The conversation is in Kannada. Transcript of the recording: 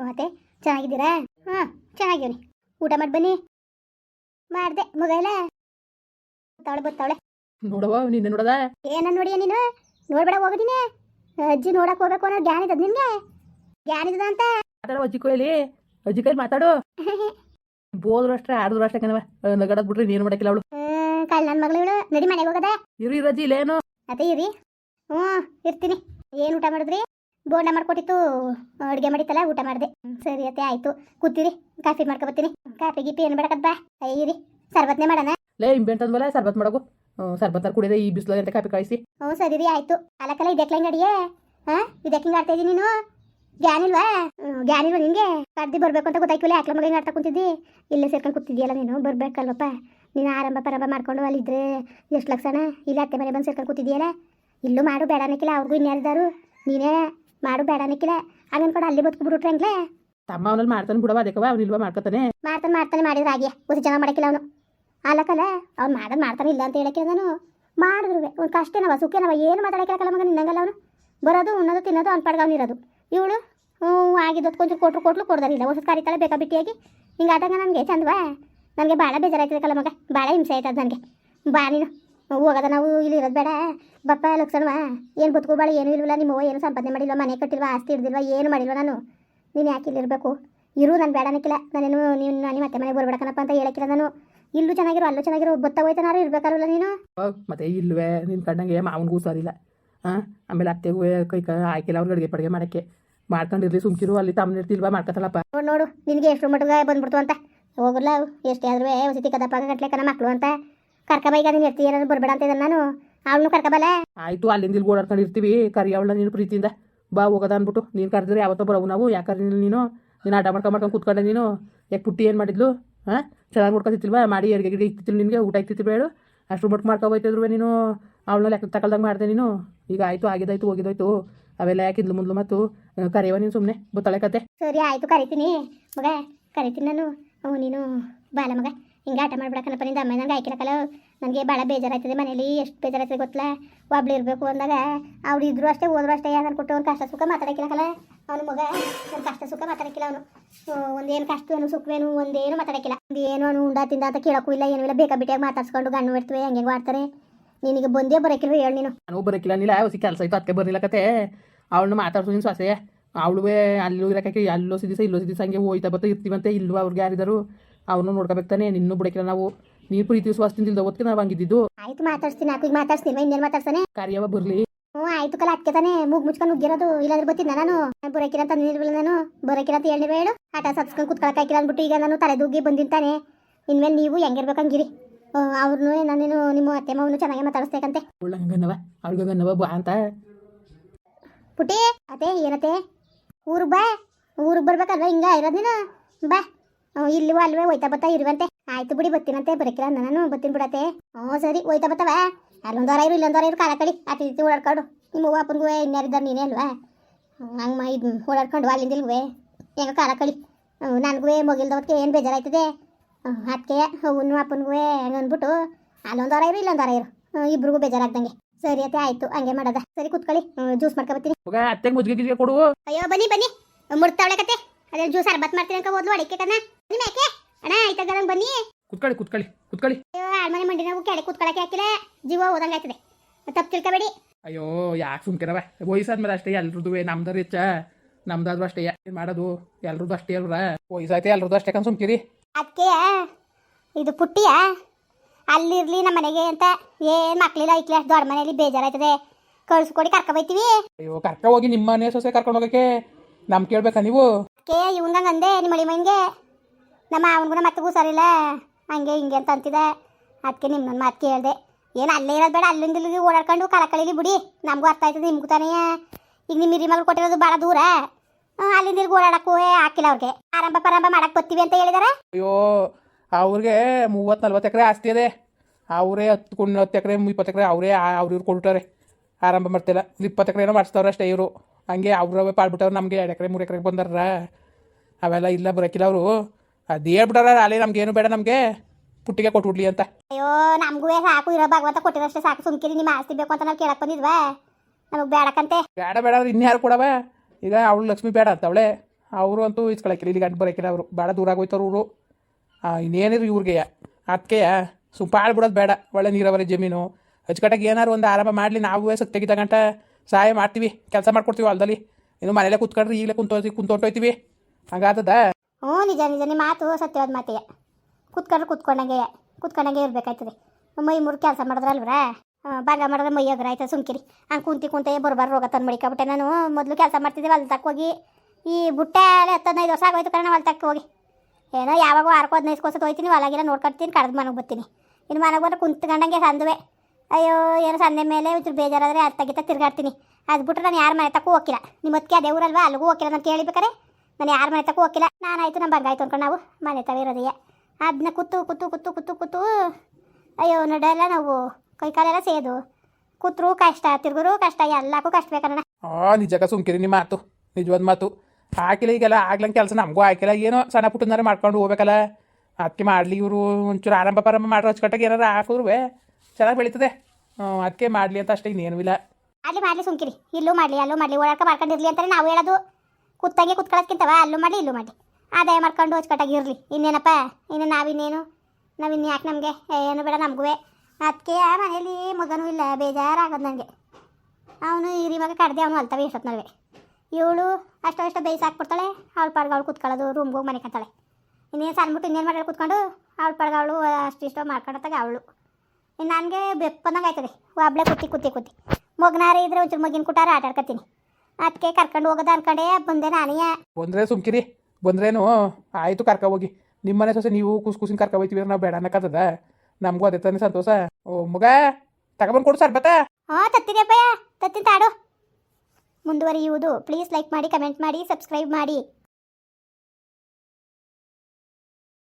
ಮತ್ತೆ ಚೆನ್ನಾಗಿದ್ದೀರಾ? ಹಾ ಚೆನ್ನಾಗಿವ್ನಿ. ಊಟ ಮಾಡಿ ಬನ್ನಿ. ಮಾಡ್ದೆ ಮಗ ಇಲ್ಲ ಬತ್ತಾವಳೆ ಬತ್ತಾವಳೆ ನೋಡವ ನಿನ್ನೆ ನೋಡದ? ಏನನ್ನ ನೋಡಿಯ ನೀನು? ನೋಡ್ಬೇಡ ಹೋಗೋದಿನಿ ಅಜ್ಜಿ ನೋಡಕ್ ಹೋಗ್ಬೇಕು ಅನ್ನೋ ಜ್ಞಾನ ಇದ್ದದ ನಿನ್ಗೆ? ಜ್ಞಾನ ಇದ್ದದ ಅಂತ? ಮಾತಾಡೋ ಅಜ್ಜಿ ಕೈಲಿ. ಅಜ್ಜಿ ಕೈಲಿ ಮಾತಾಡು. ಬೋದ್ರು ಅಷ್ಟೇ ಆಡಿದ್ರು ಅಷ್ಟೇ ಕಣವ ನಗಡದ್ ಬಿಟ್ರೆ ನೀನು ಮಾಡಕ್ಕಿಲ್ಲ ಅವಳು. ಕಾಲ್ ನನ್ನ ಮಗಳು ಇವಳು ನಡಿ ಮನೆಗೆ ಹೋಗದ. ಇರು ಇರಜ್ಜಿ ಇಲ್ಲೇನು? ಅದೇ ಇರಿ. ಹ್ಞೂ ಇರ್ತೀನಿ. ಏನು ಊಟ ಮಾಡಿದ್ರಿ? ಬೋಂಡ ಮಾಡ್ಕೊಟ್ಟಿತ್ತು ಅಡುಗೆ ಮಾಡಿತ್ತಲ್ಲ ಊಟ ಮಾಡಿದೆ. ಸರಿ ಅತ್ತೆ ಆಯ್ತು. ಕೂತಿರಿ ಕಾಫಿ ಮಾಡ್ಕೊಬತ್ತೀನಿ. ಕಾಫಿ ಗೀಪಿ ಏನು ಬೇಡಕದ್ ಬಾ. ಇರಿ ಸರ್ಬತ್ನೆ ಮಾಡೋಣ. ಲೇ ಇಂಬೆ ಅಂದ್ಮೇಲೆ ಸರ್ಬತ್ ಮಾಡಕು ಸರ್ಬತ್ ಕುಡಿದೆ ಈ ಬಿಸಿಲು ಅಂತ ಕಾಫಿ ಕಳಿಸಿ ಹ್ಞೂ ಸರಿ ರೀ ಆಯ್ತು. ಅಲಕಲ್ಲ ಇದಕ್ಕೆ ಹೆಂಗ್ ಅಡಿಯೇ? ಹಾಂ ಇದಕ್ಕೆ ಆಡ್ತಾ ಇದ್ದೀನಿ ನೀನು? ಗ್ಯಾನ್ ಇಲ್ವಾ? ನಿಂಗೆ ಗ್ಯಾನ್ ಇಲ್ವಾ ನಿನಗೆ ಬರ್ಬೇಕು ಅಂತ ಗೊತ್ತಾಯ್ಕಿಲ್ಲ ಯಾಕೆ ಮಗ ಹಿಂಗೆ ಆಡ್ತಾ ಕುಂತಿದ್ದಿ. ಇಲ್ಲೇ ಸೇರ್ಕೊಂಡು ಕೂತಿದ್ಯಲ್ಲ ನೀನು ಬರ್ಬೇಕಲ್ವಪ್ಪ. ನೀನು ಆರಂಭ ಪರಂಭ ಮಾಡ್ಕೊಂಡು ಅಲ್ಲಿದ್ರೆ ಎಷ್ಟು ಲಕ್ಷಣ? ಇಲ್ಲ ಅತ್ತೆ ಮನೆ ಬಂದು ಸೇರ್ಕೊಂಡು ಕೂತಿದ್ಯಲ್ಲ? ಇಲ್ಲೂ ಮಾಡು ಬೇಡ ಅನ್ನಕ್ಕಿಲ್ಲ ಅವ್ರಿಗೂ ಇನ್ಯಾರಿದ್ದಾರು ನೀನೇ ಮಾಡು ಬೇಡ ನಿಕ್ಕಿಲ್ಲ ಹಂಗನ್ ಕೂಡ ಅಲ್ಲಿ ಬದುಕ್ಬಿಟ್ರೆ ಹಂಗ್ಲೆ? ತಮ್ಮ ಅವನಲ್ಲಿ ಮಾಡ್ತಾನೆ ಬಿಡವ ಅದಕ್ಕವ ಅವ್ನು ಇಲ್ವಾ ಮಾಡ್ಕೊತಾನೆ? ಮಾಡ್ತಾನೆ ಮಾಡ್ತಾನೆ ಮಾಡಿದ್ರೆ ಆಗಿ ಹೊಸ ಜನ ಮಾಡಕ್ಕಿಲ್ಲ ಅವನು. ಅಲ್ಲಕ್ಕಲ್ಲ ಅವ್ನು ಮಾಡೋದು ಮಾಡ್ತಾನೆ ಇಲ್ಲ ಅಂತ ಹೇಳಕ್ಕೆ ನಾನು ಮಾಡಿದ್ರು ಒಂದು ಕಷ್ಟೇನವ ಸುಖನವ ಏನು ಮಾತಾಡಕ್ಕಿರಕಲ್ಲ ಮಗ ನಿನ್ನಂಗಲ್ಲ ಅವನು. ಬರೋದು ಉಣ್ಣೋದು ತಿನ್ನೋದು ಅವ್ನು ಪಡ್ಗ ಇರೋದು. ಇವಳು ಹ್ಞೂ ಆಗಿದ್ದು ಕೊಂಚ ಕೊಟ್ರು ಕೊಟ್ಲು ಕೊಡ್ದಾರಿಲ್ಲ ಹೊಸ ಕರಿತಾಳೆ ಬೇಕಾ ಬಿಟ್ಟಿಯಾಗಿ. ಹಿಂಗೆ ಆದಾಗ ನನಗೆ ಚಂದವಾ? ನನಗೆ ಭಾಳ ಬೇಜಾರಾಯ್ತದಕ್ಕಲ್ಲ ಮಗ. ಭಾಳ ಹಿಂಸೆ ಆಯ್ತದ ನನಗೆ. ಬಾ ನೀನು. ಹೋಗೋದ ನಾವು ಇಲ್ಲಿ ಇರೋದು ಬೇಡ. ಬಪ್ಪ ಲಕ್ಷಣವಾ ಏನು ಬದುಕು ಏನು ಇಲ್ವಲ್ಲ ನಿಮ್ಮ ಅವ್ವ ಏನು ಸಂಪಾದನೆ ಮಾಡಿಲ್ವ ಮನೆ ಕಟ್ಟಿಲ್ವ ಆಸ್ತಿ ಹಿಡ್ದಿಲ್ವ ಏನು ಮಾಡಿಲ್ವ ನಾನು? ನೀನು ಯಾಕೆ ಇಲ್ಲಿರಬೇಕು ಇರು ನಾನು ಬೇಡ ಅನ್ನಕ್ಕಿಲ್ಲ. ನಾನೇನು ನೀನು ನಾನು ಮತ್ತೆ ಮನೆಗೆ ಬರ್ಬೇಡಕನಪ್ಪ ಅಂತ ಹೇಳಕ್ಕಿಲ್ಲ ನಾನು. ಇಲ್ಲೂ ಚೆನ್ನಾಗಿರೋ ಅಲ್ಲೂ ಚೆನ್ನಾಗಿರೋ ಬತ್ತ ಹೋಯ್ತಾನಾರು ಇರ್ಬೇಕಲ್ವಲ್ಲ ನೀನು? ಮತ್ತೆ ಇಲ್ವೇ? ನಿನ್ನ ಕಣ್ಣಂಗೆ ಮಾವನಿಗೂ ಸರಿಲ್ಲ. ಹಾಂ ಆಮೇಲೆ ಅತ್ತೆಗೂ ಕೈ ಕೈ ಹಾಕಿಲ್ಲ ಅವ್ರಿಗೆ ಅಡುಗೆ ಪಡುಗೆ ಮಾಡೋಕ್ಕೆ. ಮಾಡ್ಕೊಂಡಿರ್ಲಿ ಸುಮ್ಕಿರು ಅಲ್ಲಿ ತಮ್ಮ ಇರ್ತಿಲ್ವ ಮಾಡ್ಕೊತಲ್ಲಪ್ಪ ನೋಡು ನೋಡು ನಿನಗೆ ಎಷ್ಟು ಮಟ್ಟಿಗೆ ಬಂದ್ಬಿಡ್ತು ಅಂತ. ಹೋಗಲ್ಲ ಎಷ್ಟೇ ಆದ್ರೂ ವಸತಿ ಕದಪ್ಪ ಗಟ್ಲೆ ಕಣ ಮಕ್ಕಳು ಅಂತ. ಕರ್ಕಬ ಈಗ ನೀನು ಇರ್ತೀಯ ಏನಾದ್ರು ಬರಬೇಡ ಅಂತ ಇದ್ದಾನೆ ನಾನು. ಅವನು ಕರ್ಕಬಲ್ಲ? ಆಯ್ತು ಅಲ್ಲಿಂದ ಇಲ್ಲಿ ಓಡಾಡ್ಕೊಂಡು ಇರ್ತೀವಿ. ಕರಿ ಅವಳ ನೀನು ಪ್ರೀತಿಯಿಂದ. ಬಾ ಹೋಗದ ಅಂದ್ಬಿಟ್ಟು ನೀನು ಕರೆದ್ರೆ ಯಾವತ್ತೋ ಬರವು ನಾವು. ಯಾಕಂದ್ರೆ ನೀನು? ನೀನು ಆಟ ಮಾಡ್ಕೊಂಡು ಮಾಡ್ಕೊಂಡು ಕೂತ್ಕೊಂಡೆ ನೀನು. ಯಾಕೆ ಪುಟ್ಟಿ ಏನು ಮಾಡಿದ್ಲು? ಹಾಂ ಚೆನ್ನಾಗಿ ನೋಡ್ಕೊತಿಲ್ವಾ ಮಾಡಿ ಅಡುಗೆ ಗಿಡ ಇಕ್ತಿತ್ತಿಲ್ಲ ನಿನಗೆ. ಊಟ ಇಕ್ತಿತ್ತು ಬೇಡು ಅಷ್ಟು ಮಟ್ಟು ಮಾಡ್ಕೊಬೋಯ್ತಿದ್ರು ನೀನು. ಅವಳನ್ನ ಲೆಕ್ಕ ತಗೊಳ್ದಂಗೆ ಮಾಡಿದೆ ನೀನು. ಈಗ ಆಯಿತು ಆಗಿದಾಯ್ತು ಹೋಗಿದೋಯ್ತು ಅವೆಲ್ಲ ಯಾಕಿದ್ಲು ಮುಂದ್ಲು ಮತ್ತು ಕರೆಯವ ನೀನು ಸುಮ್ಮನೆ ಗೊತ್ತಾಳೆ ಕತೆ. ಸರಿ ಆಯಿತು ಕರಿತೀನಿ. ಮಗ ಕರಿತೀನಿ ನಾನು. ಅವು ನೀನು ಬಾಲ ಮಗ. ಹಿಂಗೆ ಆಟ ಮಾಡ್ಬಿಡಕನಪ್ಪ ನಿಂದ. ಅಮ್ಮ ನಂಗೆ ಆಯ್ಕಿರಕಲ್ಲ ನನಗೆ ಭಾಳ ಬೇಜಾರಾಯ್ತದೆ ಮನೇಲಿ, ಎಷ್ಟು ಬೇಜಾರಾಯ್ತದೆ ಗೊತ್ತಲ್ಲ ಒಬ್ಳು ಇರಬೇಕು ಅಂದಾಗ ಅವ್ರು ಇದ್ರು ಅಷ್ಟೇ, ಹೋದ್ರು ಅಷ್ಟೇ, ಯಾರು ಕೊಟ್ಟು ಕಷ್ಟ ಸುಖ ಮಾತಾಡಕ್ಕಿರಕಲ್ಲ ಅವನು ಮಗ ನನ್ನ ಕಷ್ಟ ಸುಖ ಮಾತಾಡಕ್ಕಿಲ್ಲ ಅವನು. ಒಂದೇನು ಕಷ್ಟವೇನು, ಸುಖವೇನು, ಒಂದೇನು ಮಾತಾಡಕ್ಕಿಲ್ಲ. ಏನು ಅವನು ಉಂಡ ತಿಂದ ಅಂತ ಕೇಳಕ್ಕೂ ಇಲ್ಲ, ಏನೂ ಇಲ್ಲ. ಬೇಕಾ ಬಿಟ್ಟಿಯಾಗಿ ಮಾತಾಡ್ಸ್ಕೊಂಡು ಗಣ್ಣು ಬಿಡ್ತವೆ ಹೆಂಗೆ ಮಾಡ್ತಾರೆ. ನಿನಗೆ ಬಂದೇ ಬರೋಕ್ಕಿಲ್ವ ಹೇಳಿ ನೀನು. ನಾನು ಬರೋಕ್ಕಿಲ್ಲ ನೀಲ ಹೊಸಿ ಕೆಲಸ ಇತ್ತು ಅದಕ್ಕೆ ಬರಲಿಲ್ಲ ಕತೆ. ಅವಳನ್ನ ಮಾತಾಡ್ಸು ನೀನು ಸೊಸೆ. ಅವಳುವೆ ಅಲ್ಲೂ ಇರಕ್ಕೆ ಅಲ್ಲೋ ಸಿದಿಸ ಇಲ್ಲೋ ಸಿದಿಸ ಹಂಗೆ ಹೋಯ್ತಾ ಬರ್ತಾ ಇರ್ತೀವಂತೆ, ಇಲ್ವ ಅವ್ರಿಗೆ ಯಾರಿದಾರು. ಅವನು ನೋಡ್ಕೋಬೇಕು ತಾನೆ ನಿನ್ನೂ ಬಿಡಕಿಲ್ಲ ನಾವು. ನೀನು ಪ್ರೀತಿ ಸ್ವಾಸ್ಥ್ಯದಿಂದ ಹೊತ್ತಿಗೆ ನಾವು ಹಂಗಿದ್ದು ಆಯ್ತು ಮಾತಾಡ್ತೀನಿ ಆಕಿಗೆ ಮಾತಾಡ್ತೀನಿ ಇನ್ನೇನು ಮಾತಾಡ್ತಾನೆ ಕಾರ್ಯವ ಬರ್ಲಿ. ಹ್ಞೂ ಆಯ್ತು ಕಲ ಅದಕ್ಕೆ ಮುಗ್ ಮೂಗ್ ಮುಚ್ಕೊಂಡು ನುಗ್ಗಿರೋದು ಇಲ್ಲಾಂದ್ರೆ ಬರ್ತಿದ್ನ ನಾನು? ಬರೋಕಿಲ್ಲ ಅಂತ ನೀರ್ಬಿಲ್ಲ ನಾನು. ಬರಕಿರ ಅಂತ ಹೇಳಿ ಹೇಳು. ಆಟ ಸತ್ಸ್ಕೊಂಡು ಕುತ್ಕೊಳಕ್ಕಾಗಿಲ್ಲ ಅಂದ್ಬಿಟ್ಟು ಈಗ ನಾನು ತಲೆ ದುಗ್ಗಿ ಬಂದಿಂತಾನೆ ಇನ್ಮೇಲೆ ನೀವು ಹೆಂಗಿರ್ಬೇಕಂಗಿರಿ ಅವ್ರನ್ನೂ ನಾನೇನು ನಿಮ್ಮ ಅತ್ತೆ ಮಾವನು ಚೆನ್ನಾಗಿ ಮಾತಾಡಿಸ್ಬೇಕಂತೆ. ಅವಳಂಗನ್ನವ ಅವಳಿಗನ್ನವ ಬಾ ಅಂತ. ಪುಟಿ ಅತ್ತೆ ಏನತ್ತೆ? ಊರು ಬಾ. ಊರಿಗೆ ಬರ್ಬೇಕಲ್ವ? ಹಿಂಗ ಇರೋದು ನೀನು? ಬಾ. ಇಲ್ಲಿ ಅಲ್ವೇ ಹೋಯ್ತಾ ಬತ್ತಾ ಇರುವಂತೆ. ಆಯ್ತು ಬಿಡಿ ಬತ್ತೀನಂತೆ ಬರಕಿಲ್ಲ ನಾನು ಬತ್ತೀನಿ ಬಿಡತ್ತೆ. ಹ್ಞೂ ಸರಿ ಹೋಯ್ತಾ ಬತ್ತವ. ಅಲ್ಲೊಂದವರ ವಾರ ಇರು ಇಲ್ಲೊಂದವರ ಇರು ಕಾಲ ಕಡಿ ಅತಿ ರೀತಿ ಓಡಾಡ್ಕೊಂಡು. ನಿಮ್ಮ ಅವ್ವ ಅಪ್ಪನಿಗೂ ಇನ್ಯಾರಿದ್ದಾರೆ ನೀನೇ ಅಲ್ವಾ? ಹಂಗೆ ಮಾ ಇದು ಓಡಾಡ್ಕೊಂಡು ಅಲ್ಲಿಂದ ಇಲ್ವೇ ಹೆಂಗ ಕಾಲ ಕಳಿ. ನನಗೂ ಮೊಗಿಲ್ದವಕ್ಕೆ ಏನು ಬೇಜಾರಾಯ್ತದೆ? ಅದಕ್ಕೆ ಅವನು ಅಪ್ಪನಿಗೂ ಹೆಂಗೆ ಅಂದ್ಬಿಟ್ಟು ಅಲ್ಲೊಂದವರ ಇರು ಇಲ್ಲೊಂದವರ ಇರು. ಇಬ್ರಿಗೂ ಬೇಜಾರಾಗ್ದಂಗೆ. ಸರಿ ಅತ್ತೆ ಆಯ್ತು ಹಂಗೆ ಮಾಡೋದ. ಸರಿ ಕುತ್ಕೊಳ್ಳಿ ಜ್ಯೂಸ್ ಮಾಡ್ಕೊಬತ್ತೀನಿ ಅತ್ತೆಗೆ ಕೊಡು. ಅಯ್ಯೋ ಬನ್ನಿ ಬನ್ನಿ. ಮುಡ್ತಾವಳೆ ಕತೆ. ಅದೇ ಜ್ಯೂಸ್ ಅರ್ಬತ್ ಮಾಡ್ತೀನಿ ಅಂತ ಓದ್ಲು ಅಡಿಕೆ ಕಣ ನಿಮ್ಮ ಯಾಕೆ? ಅಣ್ಣ ಆಯ್ತಾಗ ಬನ್ನಿ. ಕುತ್ಕೊಳ್ಳಿ ಕುತ್ಕೊಳ್ಳಿ ಕುತ್ಕೊಳ್ಳಿ. ಅಯ್ಯೋ ಆಳ್ಮನೆ ಮಂಡಿ ನಾವು ಕೆಳಗೆ ಕೂತ್ಕೊಳಕ್ಕೆ ಹಾಕಿಲ್ಲ ಜೀವ ಓದಂಗೆ ಆಯ್ತದೆ. ತಪ್ಪು ತಿಳ್ಕೊಬೇಡಿ. ಅಯ್ಯೋ ಯಾಕೆ ಸುಮ್ಕಿರವ? ವಯಸ್ಸಾದ್ಮೇಲೆ ಅಷ್ಟೇ ಎಲ್ರದ್ದು ನಮ್ದು ರೀಚ ನಮ್ದಾದ್ರು ಅಷ್ಟೇ ಏನು ಮಾಡೋದು? ಎಲ್ರದ್ದು ಅಷ್ಟೇ ಅಲ್ರ? ವಯಸ್ಸಾಯ್ತು ಎಲ್ರದ್ದು ಅಷ್ಟೇ ಕಣ್ ಸುಮ್ಕಿರಿ. ಅದಕ್ಕೆ ಇದು ಪುಟ್ಟಿಯ? ಅಲ್ಲಿರ್ಲಿ ನಮ್ಮ ಮನೆಗೆ ಅಂತ ಏನು ಮಕ್ಳಿಲ್ಲ ಐಕ್ಲಿ ದೊಡ್ಡ ಮನೆಯಲ್ಲಿ ಬೇಜಾರಾಯ್ತದೆ. ಕಳ್ಸ್ಕೊಡಿ ಕರ್ಕೊಬೈತೀವಿ ಅಯ್ಯೋ ಕರ್ಕ ಹೋಗಿ ನಿಮ್ಮ ಮನೆ ಸೊಸೆ ಕರ್ಕೊಂಡು ಹೋಗಕ್ಕೆ. ನಮ್ ಕೇಳ್ಬೇಕಾ ನೀವು? ಅದಕ್ಕೆ ಇವಂಗಂಗೆ ಅಂದೆ ನಿಮ್ಮ ಅಳಿ ಮೈನ್ಗೆ ನಮ್ಮ ಅವನಿಗೂ ಮತ್ತೆ ಸರಿಲ್ಲ ಹಂಗೆ ಹಿಂಗೆ ಅಂತ ಅಂತಿದ್ದ ಅದಕ್ಕೆ ನಿಮ್ಮನ್ನ ಮಾತು ಕೇಳಿದೆ. ಏನು ಅಲ್ಲೇ ಇರೋದು ಬೇಡ, ಅಲ್ಲಿಂದ ಓಡಾಡ್ಕೊಂಡು ಕಳಕಳಿಲಿ ಕಳೀಲಿ ಬಿಡಿ. ನಮಗೂ ಅರ್ಥ ಆಯ್ತದೆ, ನಿಮ್ಗೂ ತಾನೇ. ಈಗ ನಿಮ್ಮ ಹಿರಿ ಕೊಟ್ಟಿರೋದು ಭಾಳ ದೂರ. ಅಲ್ಲಿಂದ ಇಲ್ಲಿಗೆ ಓಡಾಡಕ್ಕೂ ಹಾಕಿಲ್ಲ ಅವ್ರಿಗೆ. ಆರಂಭ ಪ್ರಾರಂಭ ಮಾಡಕ್ಕೆ ಬರ್ತೀವಿ ಅಂತ ಹೇಳಿದಾರೆ. ಅಯ್ಯೋ, ಅವ್ರಿಗೆ ಮೂವತ್ತು ನಲ್ವತ್ತು ಎಕರೆ ಆಸ್ತಿ ಇದೆ. ಅವರೇ ಹತ್ತು ಕೊಂಡು ಹತ್ತು ಎಕರೆ, ಇಪ್ಪತ್ತು ಎಕರೆ ಅವರೇ ಅವ್ರು ಇವ್ರು ಕೊಡ್ತಾರೆ ಆರಂಭ ಮಾಡ್ತಿಲ್ಲ. ಇಪ್ಪತ್ತು ಎಕರೆ ಏನೋ ಮಾಡಿಸ್ತವ್ರೆ ಅಷ್ಟೇ ಇವರು. ಹಂಗೆ ಅವ್ರವೇ ಪಾಡ್ಬಿಟ್ಟವ್ರು, ನಮಗೆ ಎರಡು ಎಕರೆ, ಮೂರು ಎಕರೆಗೆ ಬಂದಾರ ಅವೆಲ್ಲ ಇಲ್ಲ ಬರೋಕಿಲ್ಲ ಅವರು ಅದು ಹೇಳ್ಬಿಟ್ಟಾರ ಅಲ್ಲಿ ನಮ್ಗೇನು ಬೇಡ ನಮಗೆ. ಪುಟ್ಟಿಗೆ ಕೊಟ್ಬಿಡ್ಲಿ ಅಂತ. ಅಯ್ಯೋ ನಮ್ಗೂ ಸಾಕು. ಇರೋ ಭಗವಂತ ಕೊಟ್ಟಿರೋಷ್ಟೇ ಸಾಕು. ಸುಮ್ಕಿರಿ ನಿಮ್ಮ ಆಸ್ತಿ ಬೇಕು ಅಂತ ನಾವು ಕೇಳಕ್ ಬಂದಿದ್ವಾ? ನಮಗೆ ಬೇಡಕ್ಕಂತೆ ಬೇಡ ಬೇಡ ಅಂದ್ರೆ ಇನ್ಯಾರು ಕೊಡವ? ಈಗ ಅವಳು ಲಕ್ಷ್ಮಿ ಬೇಡ ಅಂತ ಅವಳೆ ಅವರು ಅಂತೂ ಇಸ್ಕೊಳಕ್ಕಿಲ್ಲ ಇಲ್ಲಿ ಗಂಟು ಬರೋಕ್ಕಿಲ್ಲ ಅವರು ಭಾಳ ದೂರ ಆಗೋಯ್ತವ್ರು ಅವರು ಇನ್ನೇನಿದ್ರು ಇವ್ರಿಗೆ ಅದಕ್ಕೆ ಸುಪ್ಪ ಬಿಡೋದು ಬೇಡ. ಒಳ್ಳೆ ನೀರಾವರಿ ಜಮೀನು. ಅಚ್ಚುಕಟ್ಟಾಗಿ ಏನಾರು ಒಂದು ಆರಂಭ ಮಾಡಲಿ. ನಾವು ಸತ್ತೆಗಿದ್ದ ಗಂಟ ಸಹಾಯ ಮಾಡ್ತೀವಿ. ಕೆಲಸ ಮಾಡ್ಕೊಡ್ತೀವಿ ಹೊಲದಲ್ಲಿ. ಇನ್ನು ಮನೇಲೆ ಕುತ್ಕೊಂಡ್ರೆ ಈಗಲೇ ಕುಂತೋತಿ ಕುಂತೊಂಟೋಯ್ತೀವಿ ಹಂಗಾತದ? ಹ್ಞೂ, ನಿಜ ನಿಜ. ನಿಮ್ಮ ಮಾತು ಸತ್ಯವಾದ ಮಾತಿಗೆ ಕುತ್ಕೊಂಡ್ರೆ ಕುತ್ಕೊಂಡಂಗೆ ಕುತ್ಕೊಂಡಂಗೆ ಇರ್ಬೇಕಾಯ್ತದೆ. ಮೈ ಮುರು ಕೆಲಸ ಮಾಡಿದ್ರಲ್ವ್ರ? ಬಾಗ ಮಾಡಿದ್ರೆ ಮೈ ಅಗ್ರ ಆಯ್ತದೆ, ಸುಮ್ಕಿರಿ. ಹಂಗೆ ಕುಂತಿ ಕುಂತೆ ಬರ್ಬಾರ ರೋಗ ತಂದು ಮಡಿಕಬಿಟ್ಟೆ ನಾನು. ಮೊದಲು ಕೆಲಸ ಮಾಡ್ತಿದ್ದೆ ಅಲ್ಲಿ ತಕ್ಕ ಹೋಗಿ. ಈ ಬುಟ್ಟೆ ಹತ್ತದೈದು ವರ್ಷ ಆಗೋಯ್ತು ಕಣ ಅಲ್ಲಿ ತಕ್ಕ ಹೋಗಿ. ಏನೋ ಯಾವಾಗ ಆರ್ಕೋ ಹದಿನೈದು ಕೋಸತ್ ಹೋಯ್ತೀನಿ ಹೊಲಗಿಲ್ಲ ನೋಡ್ಕೊಡ್ತೀನಿ ಕಡ್ದು ಮನೆಗೆ ಬರ್ತೀನಿ ಇನ್ನು ಮನೆಗೆ ಬಂದ್ರೆ ಕುಂತ್ಕೊಂಡಂಗೆ ಸಂದುವೆ. ಅಯ್ಯೋ, ಏನೋ ಸಂದೆ ಮೇಲೆ ಒಂಚೂರು ಬೇಜಾರಾದರೆ ಅದು ತೆಗಿತಾ ತಿರ್ಗಾಡ್ತೀನಿ. ಅದು ಬಿಟ್ಟರೆ ನಾನು ಯಾರ ಮನೆ ತಕ್ಕೂ ಹೋಗಿಲ್ಲ ನಿಮ್ಮ ಅದಕ್ಕೆ ಅದೇ ಊರಲ್ವಾ? ಅಲ್ಲಿಗೂ ಹೋಗಿಲ್ಲ ನಾನು ಕೇಳಿಬೇಕಾರೆ? ನಾನು ಯಾರ ಮನೆ ತಕ್ಕೂ ಹೋಗಿಲ್ಲ ನಾನಾಯ್ತು ನಮ್ಮ ಬಂಗಾಯ್ತು ಅನ್ಕೊಂಡು ನಾವು ಮನೆ ತವ ಇರೋದೆಯೇ ಅದನ್ನ ಕೂತು ಕೂತು ಕೂತು ಕೂತು ಕೂತು ಅಯ್ಯೋ ನಡೆಯಲ್ಲ ನಾವು ಕೈ ಕಾಲೆಲ್ಲ ಸೇದು. ಕೂತ್ರು ಕಷ್ಟ ತಿರುಗರು ಕಷ್ಟ ಎಲ್ಲಕ್ಕೂ ಕಷ್ಟ ಬೇಕಣ್ಣ ಆ ನಿಜಕ್ಕ ಸುಮ್ಕಿರಿ ನಿಮ್ಮ ಮಾತು ನಿಜವಾದ ಮಾತು. ಹಾಕಿಲ್ಲ ಈಗೆಲ್ಲ ಆಗ್ಲಂಗೆ ಕೆಲಸ ನಮಗೂ ಹಾಕಿಲ್ಲ. ಏನೋ ಸಣ್ಣ ಪುಟ್ಟನಾರ ಮಾಡ್ಕೊಂಡು ಹೋಗ್ಬೇಕಲ್ಲ. ಅದಕ್ಕೆ ಮಾಡಲಿ ಇವರು ಒಂಚೂರು ಆರಂಭ ಪ್ರಾರಂಭ ಮಾಡ್ರೆ ಅಚ್ಚುಕಟ್ಟಾಗಿ ಏನಾರು ಹಾಕಿದ್ರು ಚೆನ್ನಾಗಿ ಬೆಳೀತದೆ. ಅದಕ್ಕೆ ಮಾಡಲಿ ಅಂತ ಅಷ್ಟೇ ಇನ್ನೇನು ಇಲ್ಲ. ಅಲ್ಲಿ ಮಾಡಲಿ ಸುಮ್ಕಿರಿ. ಇಲ್ಲೂ ಮಾಡಲಿ ಅಲ್ಲೂ ಮಾಡಲಿ. ಓಡಾಡ್ಕ ಮಾಡ್ಕೊಂಡಿರ್ಲಿ ಅಂತಾರೆ ನಾವು ಹೇಳೋದು. ಕುತ್ತಂಗೆ ಕುತ್ಕೊಳ್ಳೋದ್ಕಿಂತವ ಅಲ್ಲೂ ಮಾಡಿ, ಇಲ್ಲೂ ಮಾಡಿ. ಆದಾಯ ಮಾಡ್ಕೊಂಡು ಅಚ್ಚುಕಟ್ಟಾಗಿ ಇರಲಿ. ಇನ್ನೇನಪ್ಪ? ಇನ್ನು ನಾವಿನ್ನೇನು? ನಾವಿನ್ನು ಯಾಕೆ ನಮಗೆ? ಏನು ಬೇಡ ನಮಗೂ ಅದಕ್ಕೆ ಮನೇಲಿ ಮಗನೂ ಇಲ್ಲ, ಬೇಜಾರಾಗೋದು ನನಗೆ ಅವನು ಹಿರಿ ಮಗ ಕಡ್ದೆ ಅವನು ಅಲ್ತವೆ ಎಷ್ಟೊತ್ತಿನಲ್ವೇ ಇವಳು ಅಷ್ಟೋ ಅಷ್ಟೋ ಬೇಯಿಸಿ ಹಾಕ್ಬಿಡ್ತಾಳೆ. ಅವಳ ಪಾಡ್ಗೆ ಅವಳು ಕೂತ್ಕೊಳ್ಳೋದು ರೂಮ್ಗೆ ಹೋಗಿ ಮನೆ ಕತ್ತಾಳೆ ಇನ್ನೇನು ಸಣ್ಣಬಿಟ್ಟು ಇನ್ನೇನು ಮಾಡಿ ಕೂತ್ಕೊಂಡು, ಅವಳ ಪಾಡ್ಗೆ ಅವಳು ಅಷ್ಟಿಷ್ಟೋ ಮಾಡ್ಕೊಂಡತ್ತಾಗ ಅವಳು. ಇನ್ನು ನನಗೆ ಬೆಪ್ಪನಾಗ ಆಯ್ತದೆ ಒಬ್ಳೆ ಕುತ್ತಿ ಕುತ್ತಿ ಕುತ್ತಿ ಮಗನಾರೇ ಇದ್ರೆ ಒಂಚೂರು ಮಗಿನ ಕುಟಾರ ಆಟ ಆಡ್ಕೊತೀನಿ ಅದಕ್ಕೆ ಕರ್ಕೊಂಡು ಹೋಗೋದ ಅನ್ಕೊಂಡೆ ಬಂದೆ ನಾನೇ. ಬಂದ್ರೆ ಸುಮ್ಕಿರಿ ಬಂದ್ರೇನು? ಆಯಿತು ಕರ್ಕ ಹೋಗಿ. ನಿಮ್ಮ ಮನೆ ಸೊಸೆ ನೀವು ಕೂಸು ಕೂಸಿನ ಕರ್ಕ ಹೋಯ್ತೀವಿ ನಾವು ಬೇಡ ಅನ್ನಕ್ಕತ್ತದ ನಮಗೂ ಅದೇ ತಾನೇ ಸಂತೋಷ. ಓ ಮಗ ತಗೊಬಂದು ಕೊಡು ಸರ್ ಬತ್ತಾ ಹಾಂ ತತ್ತಿದೆಪ್ಪಯ್ಯ ತತ್ತಿನ ತಾಡು. ಮುಂದುವರಿಯುವುದು. ಪ್ಲೀಸ್ ಲೈಕ್ ಮಾಡಿ ಕಮೆಂಟ್ ಮಾಡಿ ಸಬ್ಸ್ಕ್ರೈಬ್ ಮಾಡಿ.